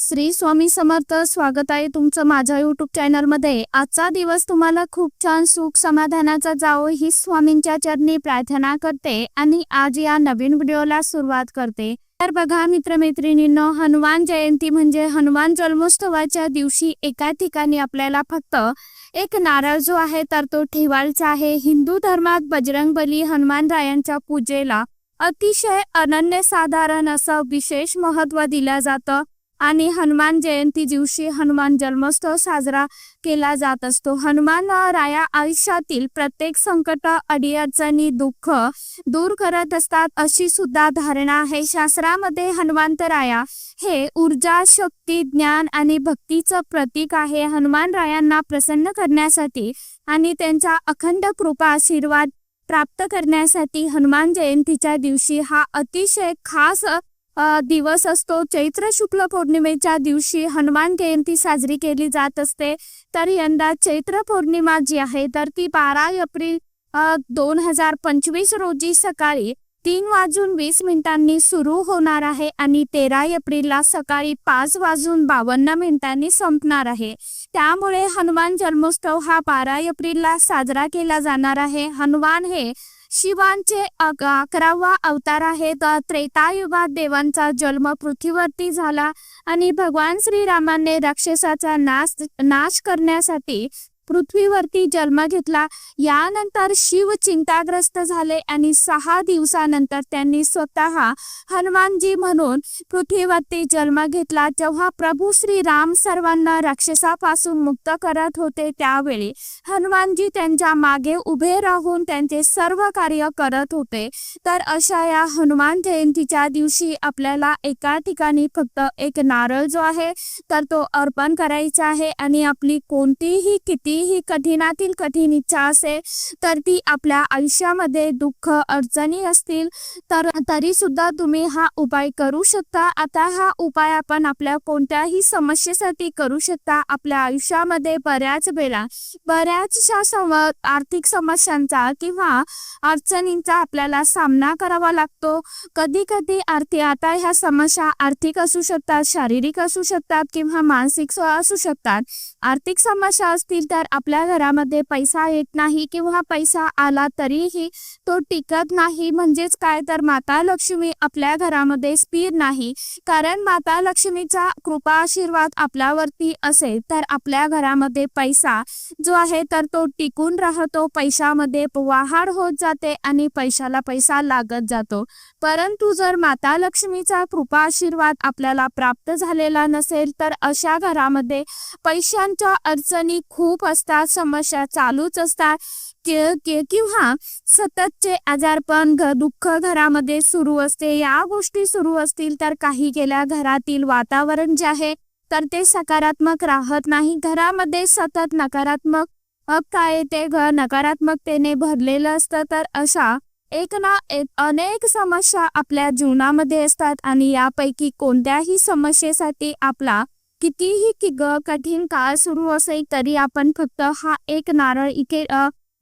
श्री स्वामी समर्थ स्वागत आहे तुमचं माझ्या युट्यूब चॅनलमध्ये आजचा दिवस तुम्हाला खूप छान सुख समाधानाचा जावो ही स्वामींच्या चरणी प्रार्थना करते आणि आज या नवीन व्हिडिओला सुरुवात करते. तर बघा मित्रमैत्रिणींनो हनुमान जयंती म्हणजे हनुमान जन्मोत्सवाच्या दिवशी एका ठिकाणी आपल्याला फक्त एक नारळ जो आहे तर तो ठेवायचा आहे. हिंदू धर्मात बजरंग बली हनुमानरायांच्या पूजेला अतिशय अनन्यसाधारण असं विशेष महत्त्व दिलं जातं. आणि हनुमान जयंती दिवशी हनुमान जन्मोत्सव साजरा केला जात असतो. हनुमान राया आयुष्यातील प्रत्येक संकट अडीअडचणी दुःख दूर करत असतात अशी सुद्धा धारणा आहे. शास्त्रामध्ये हनुमंतराया हे ऊर्जा शक्ती ज्ञान आणि भक्तीचं प्रतीक आहे. हनुमान रायांना प्रसन्न करण्यासाठी आणि त्यांचा अखंड कृपा आशीर्वाद प्राप्त करण्यासाठी हनुमान जयंतीच्या दिवशी हा अतिशय खास दिवस असतो. चैत्र शुक्ल पौर्णिमेच्या दिवशी हनुमान जयंती साजरी केली जात असते. तर यंदा चैत्र पौर्णिमा जी आहे तर ती बारा एप्रिल दोन हजार पंचवीस रोजी सकाळी तीन वाजून वीस मिनिटांनी सुरू होणार आहे आणि तेरा एप्रिलला सकाळी पाच वाजून बावन्न मिनिटांनी संपणार आहे. त्यामुळे हनुमान जन्मोत्सव हा बारा एप्रिलला साजरा केला जाणार आहे. हनुमान हे शिवांचे अकरावा अवतार आहे तर त्रेतायुगात देवांचा जन्म पृथ्वीवरती झाला आणि भगवान श्रीरामाने राक्षसाचा नाश नाश करण्यासाठी पृथ्वीवरती जन्म घेतला. यानंतर शिव चिंताग्रस्त झाले आणि सहा दिवसानंतर त्यांनी स्वतः हनुमानजी म्हणून पृथ्वीवरती जन्म घेतला. जेव्हा प्रभू श्री राम सर्वांना राक्षसापासून मुक्त करत होते त्यावेळी हनुमानजी त्यांच्या मागे उभे राहून त्यांचे सर्व कार्य करत होते. तर अशा या हनुमान जयंतीच्या दिवशी आपल्याला एका ठिकाणी फक्त एक नारळ जो आहे तर तो अर्पण करायचा आहे. आणि आपली कोणतीही किती कितीही कठीणातील कठीण इच्छा असेल तर ती आपल्या आयुष्यामध्ये दुःख अडचणी असतील तर तरी सुद्धा तुम्ही हा उपाय करू शकता. आता हा उपाय आपण आपल्या कोणत्याही समस्येसाठी करू शकता. आपल्या आयुष्यामध्ये बऱ्याच वेळा बऱ्याचशा सम आर्थिक समस्यांचा किंवा अडचणींचा आपल्याला सामना करावा लागतो. कधी कधी आर्थिक आता ह्या समस्या आर्थिक असू शकतात शारीरिक असू शकतात किंवा मानसिक असू शकतात. आर्थिक समस्या असतील तर आपल्या घरामध्ये पैसा येत नाही किंवा पैसा आला तरीही तो टिकत नाही. म्हणजेच काय? तर माता लक्ष्मी आपल्या घरामध्ये स्थिर नाही. कारण माता लक्ष्मीचा कृपा आशीर्वाद आपल्यावरती असेल तर आपल्या घरामध्ये पैसा जो आहे तर तो टिकून राहतो. पैशामध्ये वाहाड होत जाते आणि पैशाला पैसा लागत जातो. परंतु जर माता लक्ष्मीचा कृपा आशीर्वाद आपल्याला प्राप्त झालेला नसेल तर अशा घरामध्ये पैशांच्या अडचणी खूप असतात समस्या चालूच असतात. किंवा सततचे आजारपण दुःख घरामध्ये सुरू असते. या गोष्टी सुरू असतील तर काही गेल्या घरातील वातावरण जे आहे तर ते सकारात्मक राहत नाही. घरामध्ये सतत नकारात्मक काय ते घर नकारात्मकतेने भरलेलं असतं तर अशा एक ना एक अनेक समस्या आपल्या जीवनामध्ये असतात आणि यापैकी कोणत्याही समस्येसाठी आपला कितीही कि ग कठीण काळ सुरू असेल तरी आपण फक्त हा एक नारळ इथे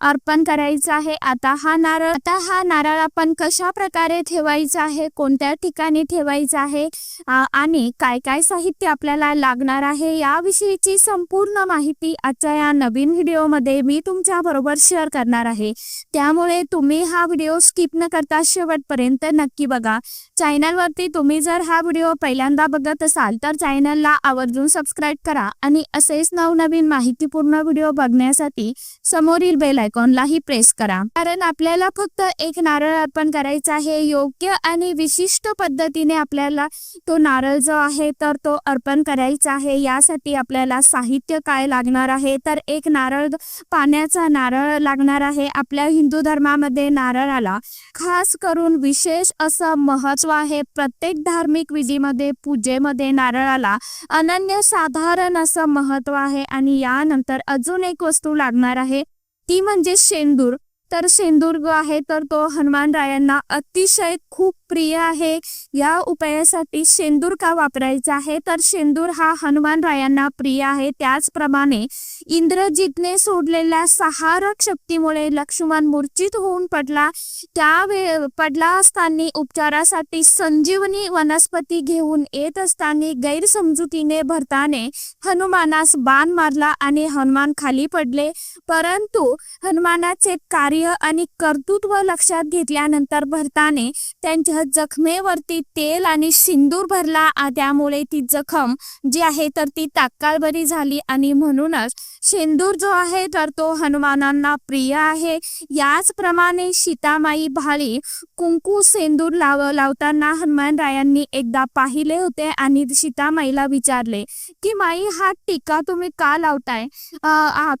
अर्पण करायचा आहे. आता हा नारळ आता हा नारळ आपण कशा प्रकारे ठेवायचा आहे? कोणत्या ठिकाणी ठेवायचा आहे? आणि काय काय साहित्य आपल्याला लागणार आहे? याविषयीची संपूर्ण माहिती आजच्या या नवीन व्हिडिओमध्ये मी तुमच्या बरोबर शेअर करणार आहे. त्यामुळे तुम्ही हा व्हिडिओ स्किप न करता शेवटपर्यंत नक्की बघा. चॅनलवरती तुम्ही जर हा व्हिडिओ पहिल्यांदा बघत असाल तर चॅनलला आवर्जून सबस्क्राईब करा आणि असेच नवनवीन माहितीपूर्ण व्हिडिओ बघण्यासाठी समोरील बेल आयकॉनलाही प्रेस करा. कारण आपल्याला फक्त एक नारळ अर्पण करायचा आहे योग्य आणि विशिष्ट पद्धतीने आपल्याला तो नारळ जो आहे तर तो अर्पण करायचा आहे. यासाठी आपल्याला साहित्य काय लागणार आहे? तर एक नारळ पाण्याचा नारळ लागणार आहे. आपल्या हिंदू धर्मामध्ये नारळाला खास करून विशेष असं महत्त्व आहे. प्रत्येक धार्मिक विधीमध्ये पूजेमध्ये नारळाला अनन्य साधारण असं महत्त्व आहे. आणि यानंतर अजून एक वस्तू लागणार आहे. ती म्हणजे शेंदूर तर सिंधुदुर्ग आहे तर तो हनुमान रायांना अतिशय खूप प्रिय आहे. या उपायासाठी शेंदूर का वापरायचा आहे? तर शेंदूर हा हनुमान रायांना प्रिय आहे. त्याचप्रमाणे इंद्रजितने सोडलेल्या सहारक शक्तीमुळे लक्ष्मण मूर्छित होऊन पडला. त्यावेळे पडला असताना उपचारासाठी संजीवनी वनस्पती घेऊन येत असताना गैरसमजुतीने भरताने हनुमानास बाण मारला आणि हनुमान खाली पडले. परंतु हनुमानाचे कार्य आणि कर्तृत्व लक्षात घेतल्यानंतर भरताने त्यांच्या जखमेवरती तेल आणि सिंदूर भरला. त्यामुळे ती जखम जी आहे तर ती तात्काळ बरी झाली आणि म्हणूनच शेंदूर जो आहे तर तो हनुमानांना प्रिय आहे. याचप्रमाणे सीतामाई भाळी कुंकू सेंदूर लाव लावताना हनुमानरायांनी एकदा पाहिले होते आणि सीतामाईला विचारले की माई हा टीका तुम्ही का लावताय?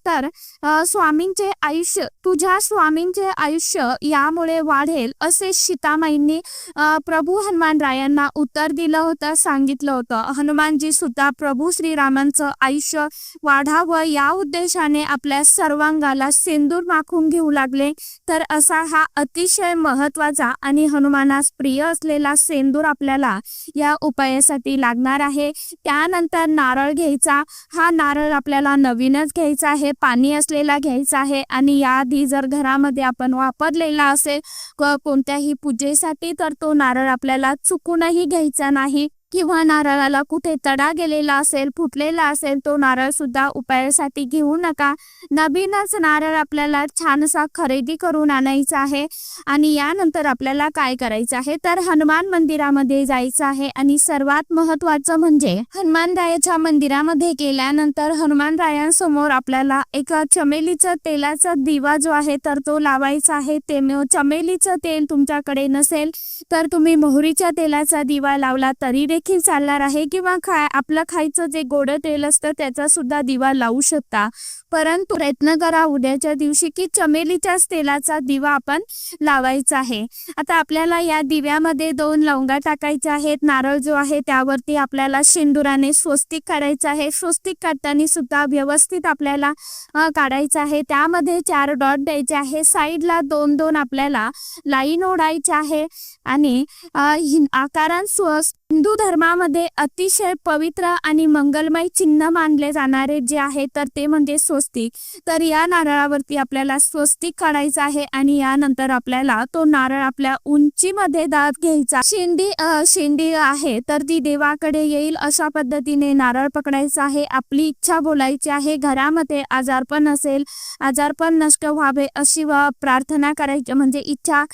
तर स्वामींचे आयुष्य तुझ्या स्वामींचे आयुष्य यामुळे वाढेल असे सीतामाईंनी प्रभू हनुमान रायांना उत्तर दिलं होतं सांगितलं होतं. हनुमानजी सुद्धा प्रभू श्रीरामांचं आयुष्य वाढावं या उद्देशाने आपल्या सर्वांगाला सेंदूर माखून घेऊ लागले. तर असा हा अतिशय महत्त्वाचा आणि हनुमानास प्रिय असलेला सेंदूर आपल्याला या उपायासाठी लागणार आहे. त्यानंतर नारळ घ्यायचा. हा नारळ आपल्याला नवीनच घ्यायचा आहे पाणी असलेला घ्यायचा आहे. आणि याआधी जर घरा घरामध्ये आपण वापरलेला असेल कोणत्याही पूजेसाठी तर तो नारळ आपल्याला चुकूनही घ्यायचा नाही. किंवा नारळाला कुठे तडा गेलेला असेल फुटलेला असेल तो नारळ सुद्धा उपायासाठी घेऊ नका. नवीनच नारळ आपल्याला छानसा खरेदी करून आणायचा आहे आणि यानंतर आपल्याला काय करायचं आहे? तर हनुमान मंदिरामध्ये जायचं आहे आणि सर्वात महत्वाचं म्हणजे हनुमानरायाच्या मंदिरामध्ये गेल्यानंतर हनुमानरायांसमोर आपल्याला एक चमेलीचं तेलाचा दिवा जो आहे तर तो लावायचा आहे. ते चमेलीचं तेल तुमच्याकडे नसेल तर तुम्ही मोहरीच्या तेलाचा दिवा लावला तरी देखील चालणार आहे किंवा खा आपलं खायचं जे गोड तेल असतं त्याचा सुद्धा दिवा लावू शकता. परंतु प्रयत्न करा उद्याच्या दिवशी की चमेलीच्याच तेलाचा दिवा आपण लावायचा आहे. आता आपल्याला या दिव्यामध्ये दोन लवंगा टाकायच्या आहेत. नारळ जो आहे त्यावरती आपल्याला शेंदुराने स्वस्तिक काढायचं आहे. स्वस्तिक काढताना सुद्धा व्यवस्थित आपल्याला काढायचं आहे. त्यामध्ये चार डॉट द्यायचे आहे. साईडला दोन दोन आपल्याला लाईन ओढायची आहे आणि आकारां हिंदू धर्मामध्ये अतिशय पवित्र आणि मंगलमय चिन्ह मानले जाणारे जे आहे तर ते म्हणजे स्व स्वस्तिक तर या नारळावरती आपल्याला स्वस्तिक काढायचं आहे आणि यानंतर आपल्याला तो नारळ आपल्या उंचीमध्ये दात घ्यायचा. शेंडी शेंडी आहे तर ती देवाकडे येईल अशा पद्धतीने नारळ पकडायचा आहे. आपली इच्छा बोलायची आहे घरामध्ये आजारपण असेल आजारपण नष्ट व्हावे अशी व प्रार्थना करायची म्हणजे इच्छा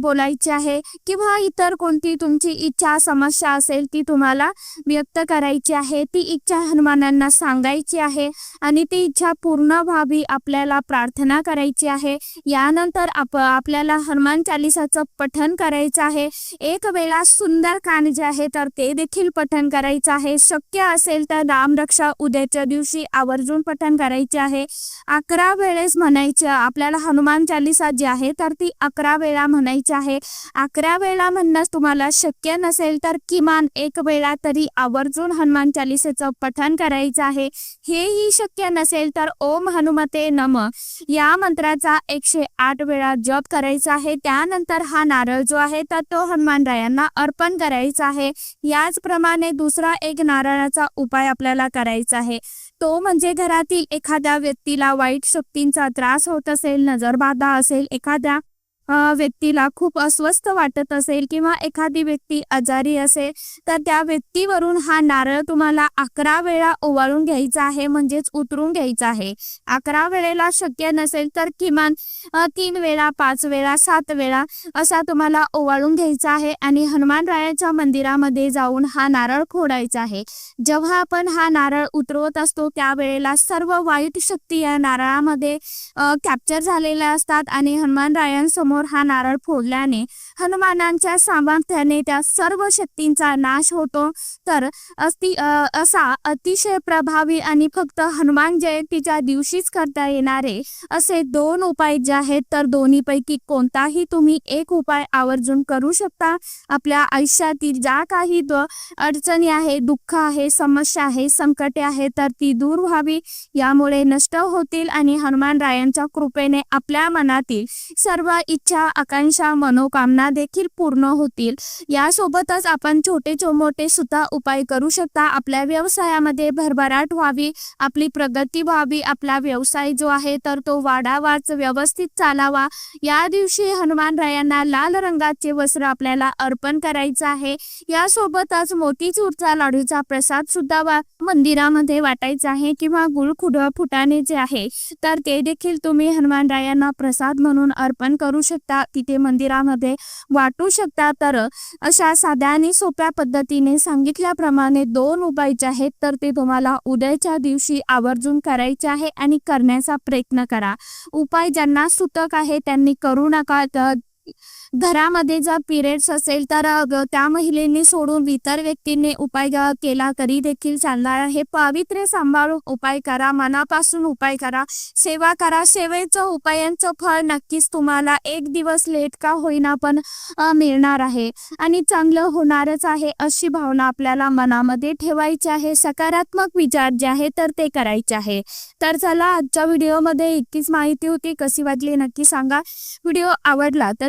बोलायची आहे किंवा इतर कोणती तुमची इच्छा समस्या असेल ती तुम्हाला व्यक्त करायची आहे. ती इच्छा हनुमानांना सांगायची आहे आणि ती इच्छा पूर्ण व्हावी आपल्याला प्रार्थना करायची आहे. यानंतर आप आपल्याला हनुमान चालिसाचं पठण करायचं आहे. एक वेळा सुंदर कान जे आहे तर ते देखील पठण करायचं आहे. शक्य असेल तर रामरक्षा उद्याच्या दिवशी आवर्जून पठण करायचे आहे. अकरा वेळेस म्हणायचं आपल्याला हनुमान चालिसा जी आहे तर ती अकरा वेळा म्हणायची आहे. अकरा वेळा म्हणणं तुम्हाला शक्य नसेल तर किमान एक वेळा तरी आवर्जून हनुमान चालिसेचं पठण करायचं आहे. हेही शक्य नसेल तर ओम हनुमते नम. या मंत्राचा एकशे आठ वेळा जप करायचा आहे. त्यानंतर हा नारळ जो आहे तर तो हनुमानरायांना अर्पण करायचा आहे. याचप्रमाणे दुसरा एक नारळाचा उपाय आपल्याला करायचा आहे. तो म्हणजे घरातील एखाद्या व्यक्तीला वाईट शक्तींचा त्रास होत असेल नजरबाधा असेल एखाद्या व्यक्तीला खूप अस्वस्थ वाटत असेल किंवा एखादी व्यक्ती आजारी असेल तर त्या व्यक्तीवरून हा नारळ तुम्हाला अकरा वेळा ओवाळून घ्यायचा आहे म्हणजेच उतरून घ्यायचा आहे. अकरा वेळेला शक्य नसेल तर किमान तीन वेळा पाच वेळा सात वेळा असा तुम्हाला ओवाळून घ्यायचा आहे आणि हनुमान रायाच्या मंदिरामध्ये जाऊन हा नारळ खोडायचा आहे. जेव्हा आपण हा नारळ उतरवत असतो त्यावेळेला सर्व वाईट शक्ती या नारळामध्ये कॅप्चर झालेल्या असतात आणि हनुमान रायांसमोर समोर हा नारळ फोडल्याने हनुमानांच्या सामर्थ्याने त्या सर्व शक्तींचा नाश होतो. तर अति असा अतिशय प्रभावी आणि फक्त हनुमान जयंतीच्या दिवशीच करता येणारे असे दोन उपाय जे आहेत तर दोन्हीपैकी कोणताही तुम्ही एक उपाय आवर्जून करू शकता. आपल्या आयुष्यातील ज्या काही अडचणी आहे दुःख आहे समस्या आहे संकटे आहे तर ती दूर व्हावी. यामुळे नष्ट होतील आणि हनुमान रायांच्या कृपेने आपल्या मनातील सर्व इच्छा आकांक्षा मनोकामना देखील पूर्ण होतील. यासोबतच आपण छोटे छो मोठे सुद्धा उपाय करू शकता. आपल्या व्यवसायामध्ये भरभराट व्हावी आपली प्रगती व्हावी आपला व्यवसाय जो आहे तर तो वाढावाच व्यवस्थित चालावा. या दिवशी हनुमान रायांना लाल रंगाचे वस्त्र आपल्याला अर्पण करायचं आहे. यासोबतच मोतीचूरचा लाडूचा प्रसाद सुद्धा वा मंदिरामध्ये वाटायचा आहे किंवा गुळखुड फुटाणे जे आहे. तर ते देखील तुम्ही हनुमान रायांना प्रसाद म्हणून अर्पण करू शकता तिथे मंदिरामध्ये वाटू शकता. तर अशा साध्या आणि सोप्या पद्धतीने सांगितल्याप्रमाणे दोन उपाय जे आहेत तर ते तुम्हाला उद्याच्या दिवशी आवर्जून करायचे आहे आणि करण्याचा प्रयत्न करा. उपाय ज्यांना सुतक आहे त्यांनी करू नका. घरामध्ये जर पिरियड्स असेल तर त्या महिलेने सोडून इतर व्यक्तींनी उपाय केला तरी देखील चालणार हे पावित्र्य सांभाळून उपाय करा मनापासून उपाय करा. सेवा करा. सेवेचं उपायांचं फळ नक्कीच तुम्हाला एक दिवस लेट का होईना पण मिळणार आहे. आणि चांगलं होणारच आहे अशी भावना आपल्याला मनामध्ये ठेवायची आहे. सकारात्मक विचार जे आहे तर ते करायचे आहे. तर चला आजच्या व्हिडिओमध्ये इतकीच माहिती होती. कशी वाटली नक्की सांगा. व्हिडिओ आवडला तर